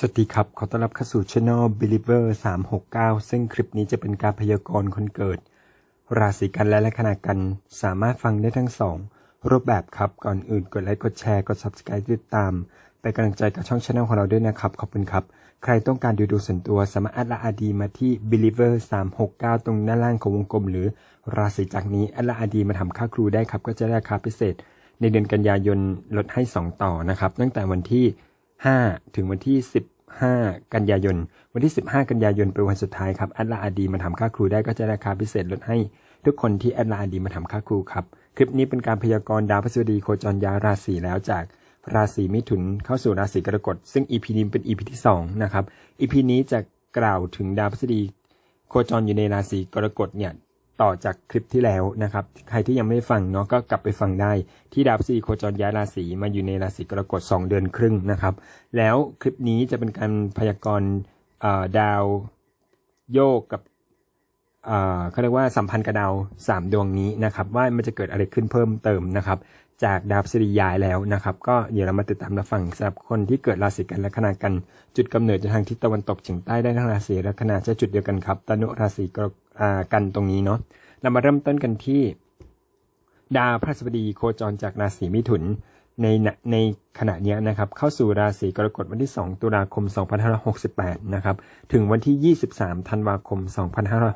สวัสดีครับ ขอต้อนรับเข้าสู่ช anel believer 369 ซึ่งคลิปนี้จะเป็นการพยากรณ์คนเกิด ราศีกันและลัคนากัน สามารถฟังได้ทั้งสองรูปแบบครับ ก่อนอื่นกดไลค์กดแชร์กด subscribe ติดตาม ไปกำลังใจกับช่องช anel ของเราด้วยนะครับ ขอบคุณครับ ใครต้องการดูดูส่วนตัวสามารถแอดละอาดีมาที่ believer 369 ตรงด้านล่างของวงกลม หรือราศีจากนี้แอดละอาดีมาทำค่าครูได้ครับก็จะได้ราคาพิเศษ ในเดือนกันยายนลดให้ 2 ต่อนะครับตั้งแต่วันที่ 5 ถึงวันที่ 15 กันยายน วันที่ 15 กันยายนเป็นวันสุดท้ายครับแอดลาอาดีมาทำค่าครูได้ก็จะราคาพิเศษลดให้ทุกคนที่แอดลาอาดีมาทำค่าครูครับ คลิปนี้เป็นการพยากรณ์ดาวพฤหัสบดีโคจรย้ายราศีแล้วจากราศีมิถุนเข้าสู่ราศีกรกฎซึ่ง EP นี้เป็น EP ที่2นะครับ EP นี้จะกล่าวถึงดาวพฤหัสบดีโคจรอยู่ในราศีกรกฎเนี่ย ต่อจากคลิปที่แล้วนะครับ ใครที่ยังไม่ได้ฟังเนาะก็กลับไปฟังได้ ที่ดาวพฤหัสบดีโคจรย้ายราศีมาอยู่ในราศีกรกฎ2เดือนครึ่งนะครับ แล้วคลิปนี้จะเป็นการพยากรณ์ดาวโยกกับเขาเรียกว่าสัมพันธ์กับดาวสามดวงนี้นะครับ ว่ามันจะเกิดอะไรขึ้นเพิ่มเติมนะครับ จากดาวสบดีย้ายแล้วนะครับ ก็เดี๋ยวเรามาติดตามรับฟังสำหรับคนที่เกิดราศีกันและขนากัน จุดกำเนิดจะทางทิศตะวันตกเฉียงใต้ได้ทั้งราศีและขนาจะจุดเดียวกันครับตนุราศีกรก กันตรงนี้เนาะเรามาเริ่มต้นกันที่ ดาวพฤหัสบดีโคจรจากราศีมิถุนในในขณะนี้นะครับเข้าสู่ราศีกรกฎวันที่ 2 ตุลาคม 2568 นะครับถึงวันที่ 23 ธันวาคม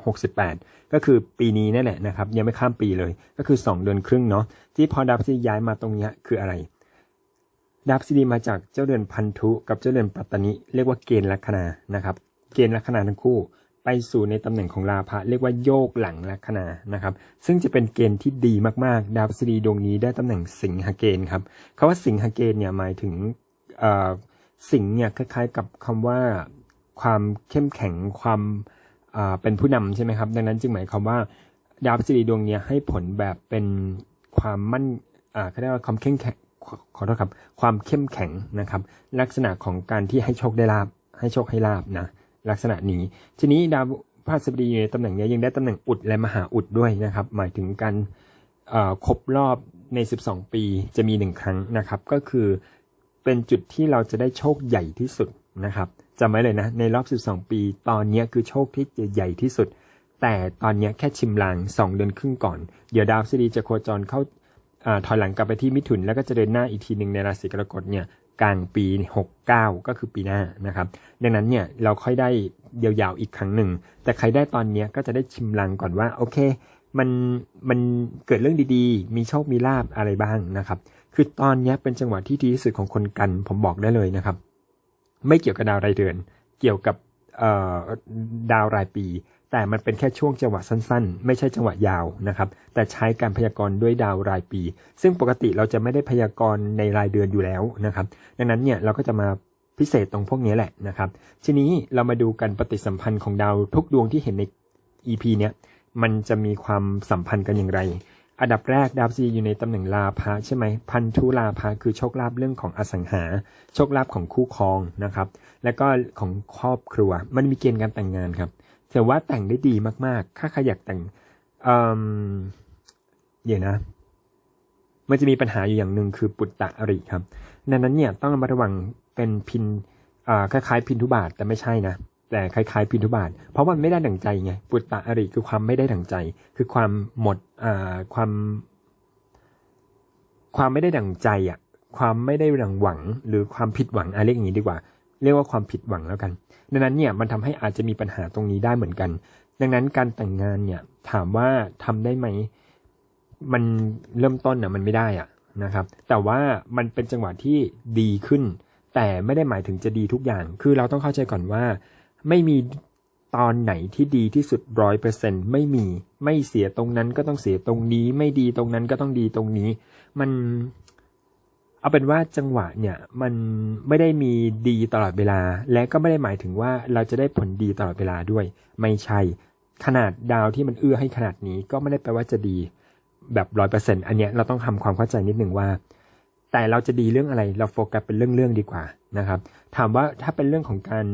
2568 ก็คือปีนี้นั่นแหละนะครับยังไม่ข้ามปีเลยก็คือ 2 เดือนครึ่งเนาะที่พอดาวพฤหัสบดีย้ายมาตรงนี้คืออะไร ดาวพฤหัสบดีมาจากเจ้าเดือนพันธุกับเจ้าเดือนปัตตนิเรียกว่าเกณฑ์ลัคนานะครับเกณฑ์ลัคนาทั้งคู่ ไปสู่ในตำแหน่งของราพะเรียกว่าโยกหลังลัคนานะครับ ซึ่งจะเป็นเกณฑ์ที่ดีมากๆ ดาวพฤหัสบดีดวงนี้ได้ตำแหน่งสิงหเกณฑ์ครับคาว่าสิงหเกณฑ์เนี่ยหมายถึงสิงเนี่ยคล้ายๆกับคำว่าความเข้มแข็งความเป็นผู้นำใช่ไหมครับ ดังนั้นจึงหมายความว่า ดาวพฤหัสบดีดวงนี้ให้ผลแบบเป็นความมั่นอ่าเขาเรียกว่าความเข้มแข็งขอโทษครับ ความเข้มแข็งนะครับ ลักษณะของการที่ให้โชคได้ลาบให้โชคให้ลาบนะ ลักษณะนี้ ทีนี้ดาวพฤหัสบดีอยู่ในตำแหน่งนี้ยังได้ตำแหน่งอุดและมหาอุดด้วยนะครับ หมายถึงการครบรอบใน 12 ปีจะมีหนึ่งครั้งนะครับ ก็คือเป็นจุดที่เราจะได้โชคใหญ่ที่สุดนะครับจำไว้เลยนะ ในรอบ 12 ปี ตอนนี้คือโชคที่จะใหญ่ที่สุด แต่ตอนนี้แค่ชิมลาง 2 เดือนครึ่งก่อน เดี๋ยวดาวพฤหัสบดีจะโคจรเข้าอาถอยหลังกลับไปที่มิถุนแล้วก็จะเดินหน้าอีกทีหนึ่งในราศีกรกฎเนี่ย กลางปี 69 ก็คือปีหน้านะครับ ดังนั้นเนี่ยเราค่อยได้ยาวๆอีกครั้งหนึ่ง แต่ใครได้ตอนนี้ก็จะได้ชิมลังก่อนว่าโอเค มันมันเกิดเรื่องดีๆ มีโชคมีลาบอะไรบ้างนะครับ คือตอนนี้เป็นจังหวะที่ดีที่สุดของคนกันผมบอกได้เลยนะครับ ไม่เกี่ยวกับดาวรายเดือน เกี่ยวกับดาวรายปี แต่มันเป็นแค่ช่วงจังหวะสั้นๆ ไม่ใช่จังหวะยาวนะครับ แต่ใช้การพยากรณ์ด้วยดาวรายปี ซึ่งปกติเราจะไม่ได้พยากรณ์ในรายเดือนอยู่แล้วนะครับ ดังนั้นเนี่ยเราก็จะมาพิเศษตรงพวกนี้แหละนะครับ ทีนี้เรามาดูกันปฏิสัมพันธ์ของดาวทุกดวงที่เห็นใน EP เนี้ย มันจะมีความสัมพันธ์กันอย่างไร อันดับแรกดาวพฤหัสบดีอยู่ในตำแหน่งลาภะใช่ไหม พันธุลาภะคือโชคลาภเรื่องของอสังหา โชคลาภของคู่ครองนะครับ แล้วก็ของครอบครัว มันมีเกณฑ์การแต่งงานครับ ถือว่าแต่งได้ดีมากๆ ถ้าใครอยากแต่งเอ่มเดี๋ยวนะ มันจะมีปัญหาอยู่อย่างหนึ่งคือปุตตะอริครับดังนั้นเนี่ยต้องระมัดระวังเป็นพินอ่าคล้ายๆพินทุบาทแต่ไม่ใช่นะแต่คล้ายๆพินทุบาท เพราะมันไม่ได้ดั่งใจไงปุตตะอริคือความไม่ได้ดั่งใจ คือความหมดอ่าความ ความไม่ได้ดั่งใจอะ ความไม่ได้ดั่งหวัง หรือความผิดหวังอะเรียกอย่างนี้ดีกว่า เรียกว่าความผิดหวังแล้วกัน ดังนั้นเนี่ยมันทำให้อาจจะมีปัญหาตรงนี้ได้เหมือนกัน ดังนั้นการแต่งงานเนี่ยถามว่าทำได้ไหม มันเริ่มต้นน่ะมันไม่ได้อะนะครับ แต่ว่ามันเป็นจังหวะที่ดีขึ้น แต่ไม่ได้หมายถึงจะดีทุกอย่าง คือเราต้องเข้าใจก่อนว่า ไม่มีตอนไหนที่ดีที่สุดร้อยเปอร์เซ็นไม่มี ไม่เสียตรงนั้นก็ต้องเสียตรงนี้ ไม่ดีตรงนั้นก็ต้องดีตรงนี้ มัน เอาเป็นว่าจังหวะเนี่ยมันไม่ได้มีดีตลอดเวลา และก็ไม่ได้หมายถึงว่าเราจะได้ผลดีตลอดเวลาด้วย ไม่ใช่ ขนาดดาวที่มันเอื้อให้ขนาดนี้ก็ไม่ได้แปลว่าจะดี แบบร้อยเปอร์เซ็นต์อันเนี้ยเราต้องทำความเข้าใจนิดหนึ่งว่า แต่เราจะดีเรื่องอะไรเราโฟกัสเป็นเรื่องๆดีกว่านะครับ ถามว่าถ้าเป็นเรื่องของการ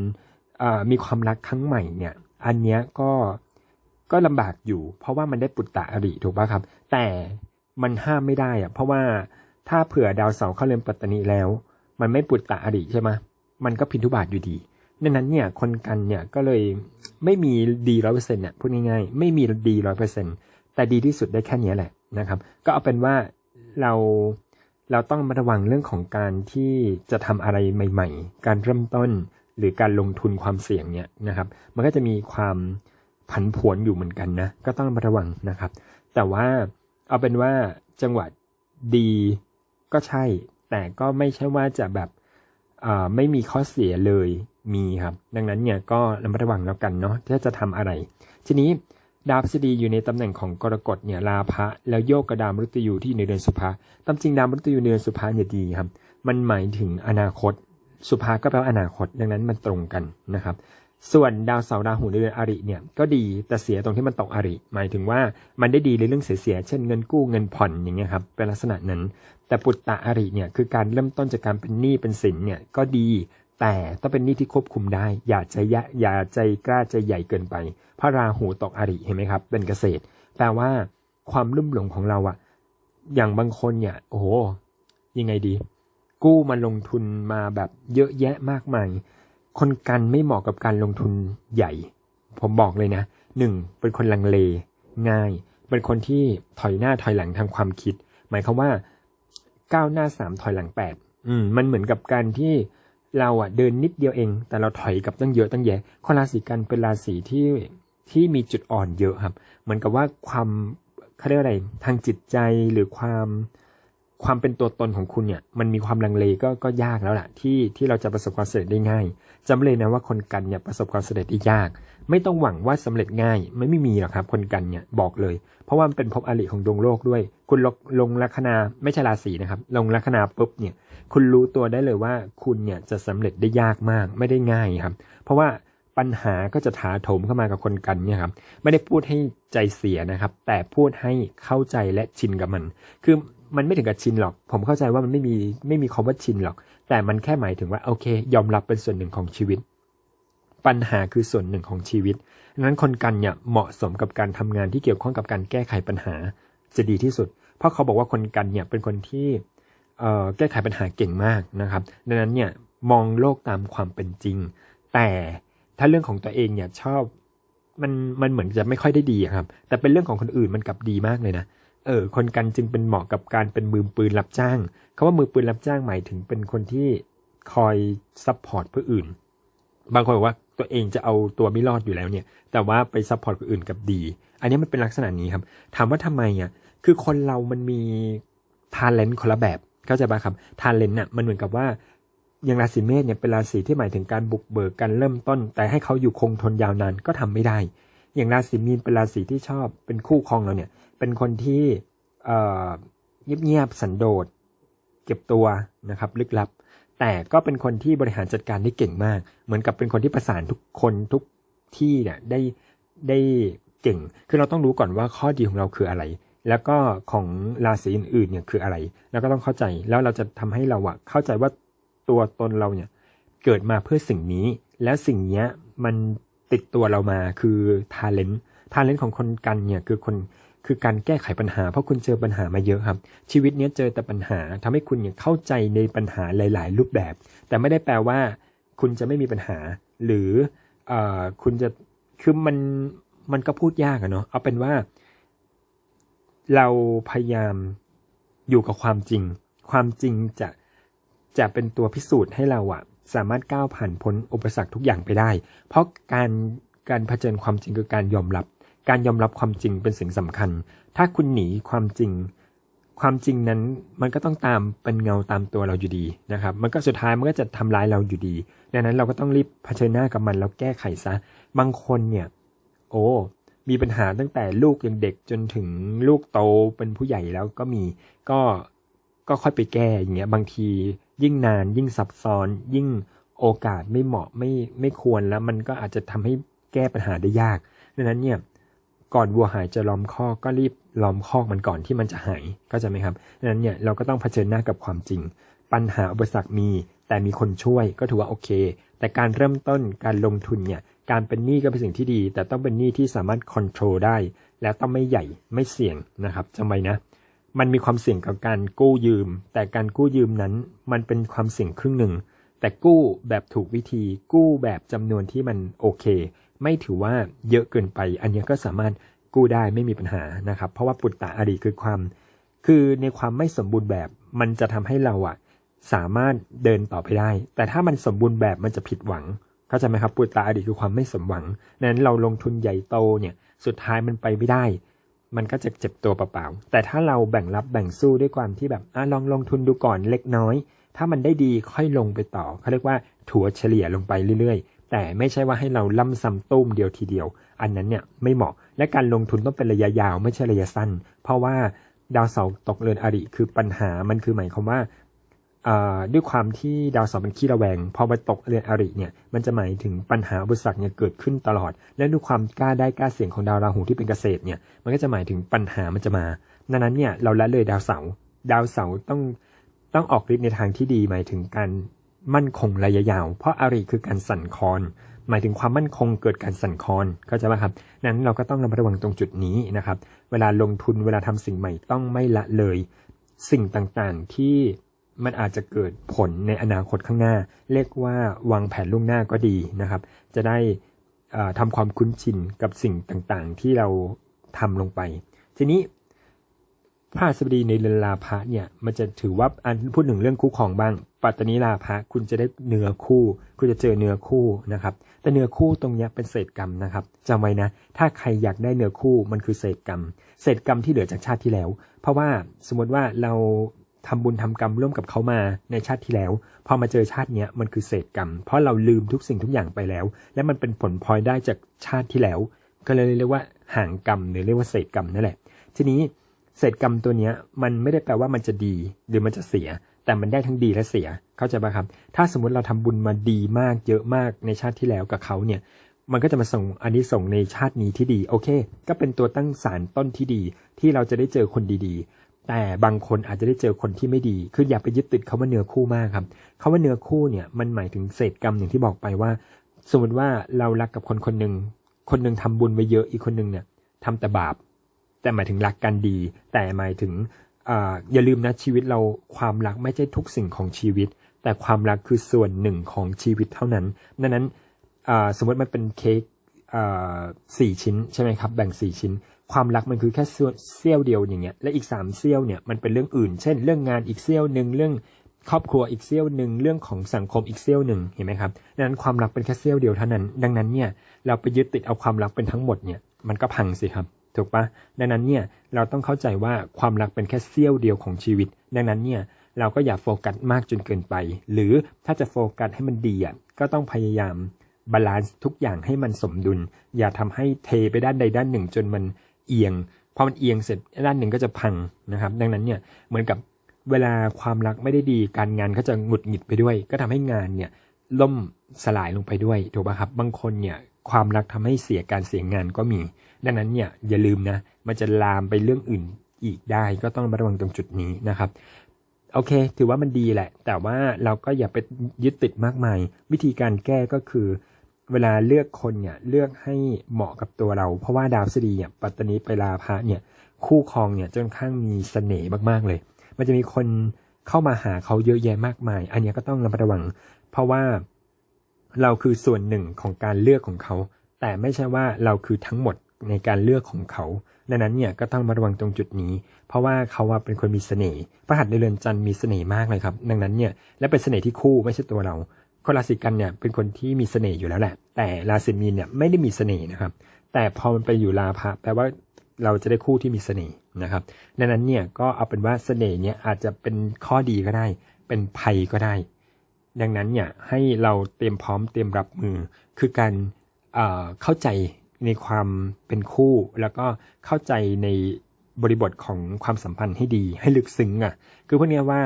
มีความรักครั้งใหม่เนี่ย อันเนี้ยก็ก็ลำบากอยู่ เพราะว่ามันได้ปุตตะอริถูกป่ะครับ แต่มันห้ามไม่ได้อะเพราะว่า ถ้าเผื่อดาวเสาร์เข้าเรือนปัตตานีแล้ว มันไม่ปุตตะอริใช่ไหมมันก็พินทุบาทอยู่ดีดังนั้นเนี่ยคนกันเนี่ยก็เลยไม่มีดีร้อยเปอร์เซ็นต์เนี่ยพูดง่ายๆ ไม่มีดีร้อยเปอร์เซ็นต์แต่ดีที่สุดได้แค่นี้แหละนะครับ ก็เอาเป็นว่าเราเราต้องมาระวังเรื่องของการที่จะทำอะไรใหม่ ๆ การเริ่มต้นหรือการลงทุนความเสี่ยงเนี่ยนะครับ มันก็จะมีความผันผวนอยู่เหมือนกันนะ ก็ต้องมาระวังนะครับ แต่ว่าเอาเป็นว่าจังหวะดี ก็ใช่ แต่ก็ไม่ใช่ว่าจะแบบไม่มีข้อเสียเลยมีครับ ดังนั้นเนี่ยก็ระมัดระวังแล้วกันเนาะถ้าจะทำอะไร ทีนี้ดาวพฤษฎีอยู่ในตำแหน่งของกรกฎเนี่ยลาภะแล้วโยกกับดามฤตยูที่ในเดือนสุภาตามจริงดาวมฤตยูในเดือนสุภาเนี่ยดีครับ มันหมายถึงอนาคต สุภาก็แปลว่าอนาคต ดังนั้นมันตรงกันนะครับ ส่วนดาวเสาร์ราหูในเดือนอริเนี่ยก็ดีแต่เสียตรงที่มันตกอริ หมายถึงว่ามันได้ดีในเรื่องเสียเช่นเงินกู้เงินผ่อนอย่างเงี้ยครับเป็นลักษณะนั้น แต่ปุตตะอริเนี่ยคือการเริ่มต้นจากการเป็นหนี้เป็นสินเนี่ยก็ดี แต่ต้องเป็นหนี้ที่ควบคุมได้ อย่าใจยะอย่าใจกล้าใจใหญ่เกินไป พระราหูตกอริเห็นไหมครับ เป็นเกษตรแปลว่าความลุ่มหลงของเราอะอย่างบางคนเนี่ยโอ้โหยังไงดี กู้มาลงทุนมาแบบเยอะแยะมากมาย คนกันไม่เหมาะกับการลงทุนใหญ่ ผมบอกเลยนะหนึ่งเป็นคนลังเล ง่าย เป็นคนที่ถอยหน้าถอยหลังทางความคิด หมายความว่าก้าวหน้าสามถอยหลังแปดอืมมันเหมือนกับการที่เราอะเดินนิดเดียวเอง แต่เราถอยกับตั้งเยอะตั้งแยะคนราศีกันเป็นราศีที่ที่มีจุดอ่อนเยอะครับ เหมือนกับว่าความเขาเรียกอะไรทางจิตใจหรือความ ความเป็นตัวตนของคุณเนี่ยมันมีความลังเลก็ก็ยากแล้วแหละที่ที่เราจะประสบความสำเร็จได้ง่ายจำเลยนะว่าคนกันเนี่ยประสบความสำเร็จได้ยาก ไม่ต้องหวังว่าสำเร็จง่ายไม่ไม่มีหรอกครับ คนกันเนี่ยบอกเลย เพราะว่ามันเป็นภพอริของดวงโลกด้วย คุณลงลงลัคนาไม่ใช่ราศีนะครับลงลัคนาปุ๊บเนี่ยคุณรู้ตัวได้เลยว่าคุณเนี่ยจะสำเร็จได้ยากมากไม่ได้ง่ายครับ เพราะว่าปัญหาก็จะถาโถมเข้ามากับคนกันเนี่ยครับไม่ได้พูดให้ใจเสียนะครับ แต่พูดให้เข้าใจและชินกับมัน คือ มันไม่ถึงกับชินหรอก ผมเข้าใจว่ามันไม่มีไม่มีคำว่าชินหรอก แต่มันแค่หมายถึงว่าโอเค ยอมรับเป็นส่วนหนึ่งของชีวิต ปัญหาคือส่วนหนึ่งของชีวิตดังนั้นคนกันเนี่ยเหมาะสมกับการทำงานที่เกี่ยวข้องกับการแก้ไขปัญหาจะดีที่สุด เพราะเขาบอกว่าคนกันเนี่ยเป็นคนที่แก้ไขปัญหาเก่งมากนะครับ ดังนั้นเนี่ยมองโลกตามความเป็นจริง แต่ถ้าเรื่องของตัวเองเนี่ยชอบมันมันเหมือนจะไม่ค่อยได้ดีครับ แต่เป็นเรื่องของคนอื่นมันกลับดีมากเลยนะ เออคนกันจึงเป็นเหมาะกับการเป็นมือปืนรับจ้างคาว่ามือปืนรับจ้างหมายถึงเป็นคนที่คอยซัพพอร์ตเพื่ออื่น บางคนบอกว่าตัวเองจะเอาตัวไม่รอดอยู่แล้วเนี่ย แต่ว่าไปซัพพอร์ตคนอื่นกับดี อันนี้มันเป็นลักษณะนี้ครับ ถามว่าทำไมอะคือคนเรามันมีทาเลนต์คนละแบบเข้าใจป่ะครับทาเลนต์น่ะมันเหมือนกับว่าอย่างราศีเมษเนี่ยเป็นราศีที่หมายถึงการบุกเบิกการเริ่มต้น แต่ให้เขาอยู่คงทนยาวนานก็ทำไม่ได้ อย่างราศีมีนเป็นราศีที่ชอบเป็นคู่ครองเราเนี่ย เป็นคนที่เอ่อเงียบๆสันโดษเก็บตัวนะครับลึกลับ แต่ก็เป็นคนที่บริหารจัดการได้เก่งมาก เหมือนกับเป็นคนที่ประสานทุกคนทุกที่เนี่ยได้ได้เก่ง คือเราต้องรู้ก่อนว่าข้อดีของเราคืออะไร แล้วก็ของราศีอื่นๆเนี่ยคืออะไร แล้วก็ต้องเข้าใจ แล้วเราจะทำให้เราอะเข้าใจว่าตัวตนเราเนี่ยเกิดมาเพื่อสิ่งนี้ แล้วสิ่งเนี้ยมัน ติดตัวเรามาคือทาเลนต์ทาเลนต์ของคนกันเนี่ยคือคนคือการแก้ไขปัญหาเพราะคุณเจอปัญหามาเยอะครับ ชีวิตเนี้ยเจอแต่ปัญหาทำให้คุณเนี่ยเข้าใจในปัญหาหลาย ๆ รูปแบบ แต่ไม่ได้แปลว่า คุณจะไม่มีปัญหา หรือเอ่อคุณจะคือมันมันก็พูดยากอะเนาะเอาเป็นว่า เราพยายามอยู่กับความจริง ความจริงจะจะเป็นตัวพิสูจน์ให้เราอะ สามารถก้าวผ่านพ้นอุปสรรคทุกอย่างไปได้ เพราะการการเผชิญความจริงคือการยอมรับ การยอมรับความจริงเป็นสิ่งสำคัญ ถ้าคุณหนีความจริง ความจริงนั้นมันก็ต้องตามเป็นเงาตามตัวเราอยู่ดีนะครับ มันก็สุดท้ายมันก็จะทำร้ายเราอยู่ดี ดังนั้นเราก็ต้องรีบเผชิญหน้ากับมันแล้วแก้ไขซะ บางคนเนี่ย โอ้มีปัญหาตั้งแต่ลูกยังเด็กจนถึงลูกโตเป็นผู้ใหญ่แล้วก็มีก็ก็ค่อยไปแก้อย่างเงี้ยบางที ยิ่งนานยิ่งซับซ้อน ยิ่งโอกาสไม่เหมาะไม่ไม่ควรแล้วมันก็อาจจะทำให้แก้ปัญหาได้ยากดังนั้นเนี่ยก่อนวัวหายจะล้อมคอกก็รีบล้อมคอกมันก่อนที่มันจะหายก็จะไหมครับดังนั้นเนี่ยเราก็ต้องเผชิญหน้ากับความจริง ปัญหาอุปสรรคมี แต่มีคนช่วยก็ถือว่าโอเค แต่การเริ่มต้นการลงทุนเนี่ยการเป็นหนี้ก็เป็นสิ่งที่ดี แต่ต้องเป็นหนี้ที่สามารถควบคุมได้ และต้องไม่ใหญ่ไม่เสี่ยงนะครับจำไว้นะ มันมีความเสี่ยงกับการกู้ยืม แต่การกู้ยืมนั้น มันเป็นความเสี่ยงครึ่งหนึ่ง แต่กู้แบบถูกวิธี กู้แบบจำนวนที่มันโอเค ไม่ถือว่าเยอะเกินไป อันนี้ก็สามารถกู้ได้ไม่มีปัญหานะครับ เพราะว่าปุตตะอดีคือความ คือในความไม่สมบูรณ์แบบมันจะทำให้เราอะสามารถเดินต่อไปได้ แต่ถ้ามันสมบูรณ์แบบมันจะผิดหวังเข้าใจไหมครับปุตตะอดีคือความไม่สมหวังนั้นเราลงทุนใหญ่โตเนี่ยสุดท้ายมันไปไม่ได้ มันก็จะเจ็บตัวเปล่าๆ แต่ถ้าเราแบ่งรับแบ่งสู้ด้วยความที่แบบอะลองลงทุนดูก่อนเล็กน้อย ถ้ามันได้ดีค่อยลงไปต่อเขาเรียกว่าถัวเฉลี่ยลงไปเรื่อยๆ แต่ไม่ใช่ว่าให้เราล่ำซ้ำตุ้มเดียวทีเดียว อันนั้นเนี่ยไม่เหมาะ และการลงทุนต้องเป็นระยะยาวไม่ใช่ระยะสั้น เพราะว่าดาวเสาร์ตกเรือนอริคือปัญหามันคือหมายความว่า ด้วยความที่ดาวเสาร์เป็นขี้ระแวง พอมาตกเรือนอริเนี่ย มันจะหมายถึงปัญหาอุปสรรคเนี่ยเกิดขึ้นตลอด และด้วยความกล้าได้กล้าเสี่ยงของดาวราหูที่เป็นเกษตรเนี่ย มันก็จะหมายถึงปัญหามันจะมา ดังนั้นเนี่ยเราละเลยดาวเสาร์ ดาวเสาร์ต้องต้องออกฤทธิ์ในทางที่ดีหมายถึงการมั่นคงระยะยาว เพราะอริคือการสั่นคลอน หมายถึงความมั่นคงเกิดการสั่นคลอนเข้าใจไหมครับ นั้นเราก็ต้องระมัดระวังตรงจุดนี้นะครับ เวลาลงทุนเวลาทำสิ่งใหม่ต้องไม่ละเลย สิ่งต่างๆที่ มันอาจจะเกิดผลในอนาคตข้างหน้า เรียกว่าวางแผนล่วงหน้าก็ดีนะครับ จะได้ทำความคุ้นชินกับสิ่งต่างๆ ที่เราทำลงไป ทีนี้พระสบดีในเรือนลาภะเนี่ยมันจะถือว่าอันพูดถึงเรื่องคู่ครองบ้าง ปัตตนีลาภะคุณจะได้เนื้อคู่ คุณจะเจอเนื้อคู่นะครับ แต่เนื้อคู่ตรงนี้เป็นเศษกรรมนะครับจำไว้นะ ถ้าใครอยากได้เนื้อคู่มันคือเศษกรรม เศษกรรมที่เหลือจากชาติที่แล้ว เพราะว่าสมมติว่าเรา ทำบุญทำกรรมร่วมกับเขามาในชาติที่แล้ว พอมาเจอชาติเนี้ยมันคือเศษกรรม เพราะเราลืมทุกสิ่งทุกอย่างไปแล้ว และมันเป็นผลพลอยได้จากชาติที่แล้ว ก็เลยเรียกว่าห่างกรรมหรือเรียกว่าเศษกรรมนั่นแหละ ทีนี้เศษกรรมตัวเนี้ยมันไม่ได้แปลว่ามันจะดีหรือมันจะเสีย แต่มันได้ทั้งดีและเสีย เข้าใจปะครับ ถ้าสมมติเราทำบุญมาดีมากเยอะมากในชาติที่แล้วกับเขาเนี่ยมันก็จะมาส่งอันนี้ส่งในชาตินี้ที่ดี โอเค ก็เป็นตัวตั้งสารต้นที่ดีที่เราจะได้เจอคนดีๆ แต่บางคนอาจจะได้เจอคนที่ไม่ดี คืออย่าไปยึดติดคาว่าเนื้อคู่มากครับคาว่าเนื้อคู่เนี่ยมันหมายถึงเศษกรรมอย่างที่บอกไปว่า สมมติว่าเรารักกับคนคนหนึ่ง คนหนึ่งทำบุญไว้เยอะอีกคนหนึ่งเนี่ยทำแต่บาป แต่หมายถึงรักกันดี แต่หมายถึงออย่าลืมนะชีวิตเราความรักไม่ใช่ทุกสิ่งของชีวิต แต่ความรักคือส่วนหนึ่งของชีวิตเท่านั้นดังนั้นสมมติมันเป็นเค้ก สี่ชิ้นใช่ไหมครับแบ่งสี่ชิ้น ความรักมันคือแค่เสี้ยวเดียวอย่างเงี้ยและอีกสามเสี้ยวเนี่ยมันเป็นเรื่องอื่น เช่น เรื่องงานอีกเสี้ยวหนึ่งเรื่องครอบครัวอีกเสี้ยวหนึ่งเรื่องของสังคมอีกเสี้ยวหนึ่งเห็นไหมครับดังนั้นความรักเป็นแค่เสี้ยวเดียวเท่านั้น ดังนั้นเนี่ยเราไปยึดติดเอาความรักเป็นทั้งหมดเนี่ยมันก็พังสิครับถูกปะดังนั้นเนี่ยเราต้องเข้าใจว่าความรักเป็นแค่เสี้ยวเดียวของชีวิต ดังนั้นเนี่ยเราก็อย่าโฟกัสมากจนเกินไป หรือถ้าจะโฟกัสให้มันดีอะก็ต้องพยายาม บาลานซ์ทุกอย่างให้มันสมดุล อย่าทำให้เทไปด้านใดด้านหนึ่ง จนมันเอียงพอมันเอียงเสร็จด้านหนึ่งก็จะพังนะครับ ดังนั้นเนี่ยเหมือนกับเวลาความรักไม่ได้ดีการงานก็จะหงุดหงิดไปด้วย ก็ทำให้งานเนี่ยล่มสลายลงไปด้วยถูกป่ะครับบางคนเนี่ยความรักทำให้เสียการเสียงานก็มี ดังนั้นเนี่ยอย่าลืมนะมันจะลามไปเรื่องอื่นอีกได้ก็ต้องระวังตรงจุดนี้นะครับโอเค ถือว่ามันดีแหละ แต่ว่าเราก็อย่าไปยึดติดมากมาย วิธีการแก้ก็คือ เวลาเลือกคนเนี่ยเลือกให้เหมาะกับตัวเรา เพราะว่าดาวพฤษฎีเนี่ยปัตตานีไปลาพระเนี่ยคู่ครองเนี่ยจนข้างมีเสน่ห์มากๆเลย มันจะมีคนเข้ามาหาเขาเยอะแยะมากมาย อันนี้ก็ต้องระมัดระวัง เพราะว่าเราคือส่วนหนึ่งของการเลือกของเขา แต่ไม่ใช่ว่าเราคือทั้งหมดในการเลือกของเขาดังนั้นเนี่ยก็ต้องมาระวังตรงจุดนี้ เพราะว่าเขาว่าเป็นคนมีเสน่ห์พระหัตถ์ในเรือนจันทร์มีเสน่ห์มากเลยครับ ดังนั้นเนี่ยและเป็นเสน่ห์ที่คู่ไม่ใช่ตัวเรา คนราศีกันเนี่ยเป็นคนที่มีเสน่ห์อยู่แล้วแหละ แต่ราศีมีนเนี่ยไม่ได้มีเสน่ห์นะครับ แต่พอมันไปอยู่ราพะแปลว่าเราจะได้คู่ที่มีเสน่ห์นะครับดังนั้นเนี่ยก็เอาเป็นว่าเสน่ห์เนี่ยอาจจะเป็นข้อดีก็ได้ เป็นภัยก็ได้ ดังนั้นเนี่ยให้เราเตรียมพร้อมเตรียมรับมือ คือการเเข้าใจในความเป็นคู่ แล้วก็เข้าใจในบริบทของความสัมพันธ์ให้ดีให้ลึกซึ้งอะ คือพวกนี้ว่า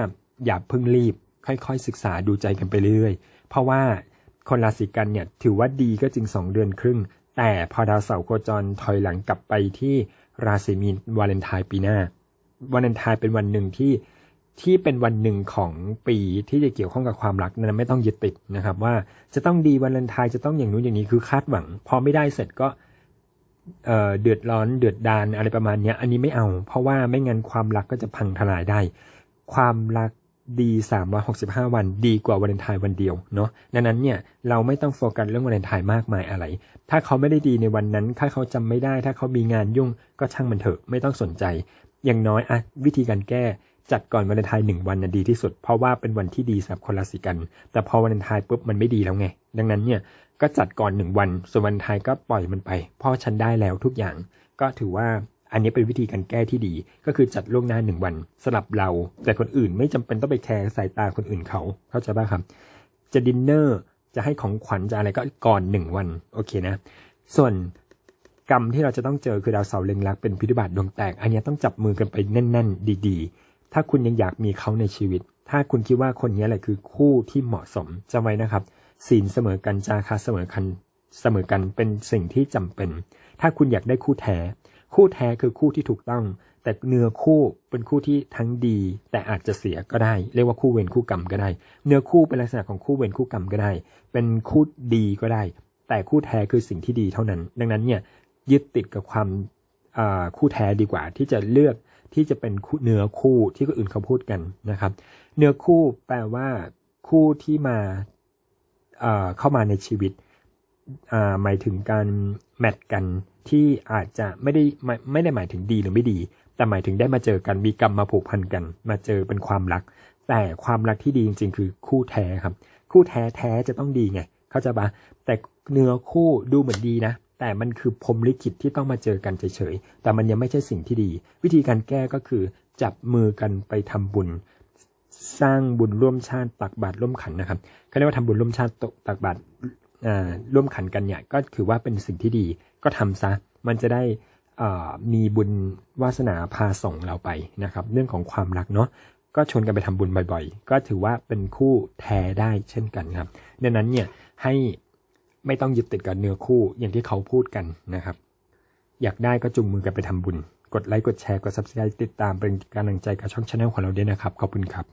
อย่าเพิ่งรีบ ค่อยๆศึกษาดูใจกันไปเรื่อย เพราะว่าคนราศีกันเนี่ยถือว่าดีก็จริง 2 เดือนครึ่ง แต่พอดาวเสาร์โคจรถอยหลังกลับไปที่ราศีมีนวาเลนไทน์ปีหน้าวาเลนไทน์เป็นวันหนึ่งที่ที่เป็นวันหนึ่งของปีที่จะเกี่ยวข้องกับความรักนั้นไม่ต้องยึดติดนะครับ ว่าจะต้องดีวาเลนไทน์จะต้องอย่างนู้นอย่างนี้คือคาดหวัง พอไม่ได้เสร็จก็เเดือดร้อนเดือดดานอะไรประมาณนี้อันนี้ไม่เอา เพราะว่าไม่งั้นความรักก็จะพังทลายได้ ความรัก ดี 365 วันดีกว่าวาเลนไทน์วันเดียวเนาะดังนั้นเนี่ยเราไม่ต้องโฟกัสเรื่องวาเลนไทน์มากมายอะไร ถ้าเขาไม่ได้ดีในวันนั้น ถ้าเขาจำไม่ได้ ถ้าเขามีงานยุ่งก็ช่างมันเถอะไม่ต้องสนใจ อย่างน้อยอะวิธีการแก้จัดก่อนวาเลนไทน์หนึ่งวันนะดีที่สุด เพราะว่าเป็นวันที่ดีสำหรับคนราศีกัน แต่พอวาเลนไทน์ปุ๊บมันไม่ดีแล้วไง ดังนั้นเนี่ยก็จัดก่อนหนึ่งวัน ส่วนวาเลนไทน์ก็ปล่อยมันไปพ่อฉันได้แล้วทุกอย่าง ก็ถือว่า อันนี้เป็นวิธีการแก้ที่ดี ก็คือจัดล่วงหน้าหนึ่งวันสลับเรา แต่คนอื่นไม่จำเป็นต้องไปแคร์สายตาคนอื่นเขาเข้าใจป่ะครับ จะดินเนอร์จะให้ของขวัญจะอะไรก็ก่อนหนึ่งวันโอเคนะ ส่วนกรรมที่เราจะต้องเจอคือดาวเสาร์เล็งรักเป็นพิธิบาตดวงแตก อันนี้ต้องจับมือกันไปแน่น ๆ ดีๆ ถ้าคุณยังอยากมีเขาในชีวิต ถ้าคุณคิดว่าคนนี้แหละคือคู่ที่เหมาะสมจำไว้นะครับศีลเสมอกันจาคะเสมอกันเสมอกันเป็นสิ่งที่จำเป็น ถ้าคุณอยากได้คู่แท้ คู่แท้คือคู่ที่ถูกต้อง แต่เนื้อคู่เป็นคู่ที่ทั้งดี แต่อาจจะเสียก็ได้ เรียกว่าคู่เวรคู่กรรมก็ได้ เนื้อคู่เป็นลักษณะของคู่เวรคู่กรรมก็ได้ เป็นคู่ดีก็ได้ แต่คู่แท้คือสิ่งที่ดีเท่านั้น ดังนั้นเนี่ยยึดติดกับความคู่แท้ดีกว่า ที่จะเลือกที่จะเป็นเนื้อคู่ที่คนอื่นเขาพูดกันนะครับ เนื้อคู่แปลว่าคู่ที่มาเข้ามาในชีวิตหมายถึงการแมทกัน ที่อาจจะไม่ได้ไม่ไม่ได้หมายถึงดีหรือไม่ดี แต่หมายถึงได้มาเจอกันมีกรรมมาผูกพันกัน มาเจอเป็นความรัก แต่ความรักที่ดีจริง ๆ คือคู่แท้ครับ คู่แท้แท้จะต้องดีไง เข้าใจปะแต่เนื้อคู่ดูเหมือนดีนะ แต่มันคือพรมลิขิตที่ต้องมาเจอกันเฉยๆแต่มันยังไม่ใช่สิ่งที่ดี วิธีการแก้ก็คือจับมือกันไปทำบุญสร้างบุญร่วมชาติตักบาตรร่วมขันนะครับเขาเรียกว่าทำบุญร่วมชาติตักบาตร ร่วมขันกันเนี่ยก็ถือว่าเป็นสิ่งที่ดีก็ทำซะ มันจะได้มีบุญวาสนาพาส่งเราไปนะครับ เรื่องของความรักเนาะก็ชวนกันไปทำบุญบ่อยๆ ก็ถือว่าเป็นคู่แท้ได้เช่นกันครับดังนั้นเนี่ยให้ไม่ต้องยึดติดกับเนื้อคู่อย่างที่เขาพูดกันนะครับ อยากได้ก็จุงมือกันไปทำบุญ กดไลค์กดแชร์กด subscribe ติดตามเป็นกำลังใจกับช่องชาแนลของเราด้วยนะครับ ขอบคุณครับ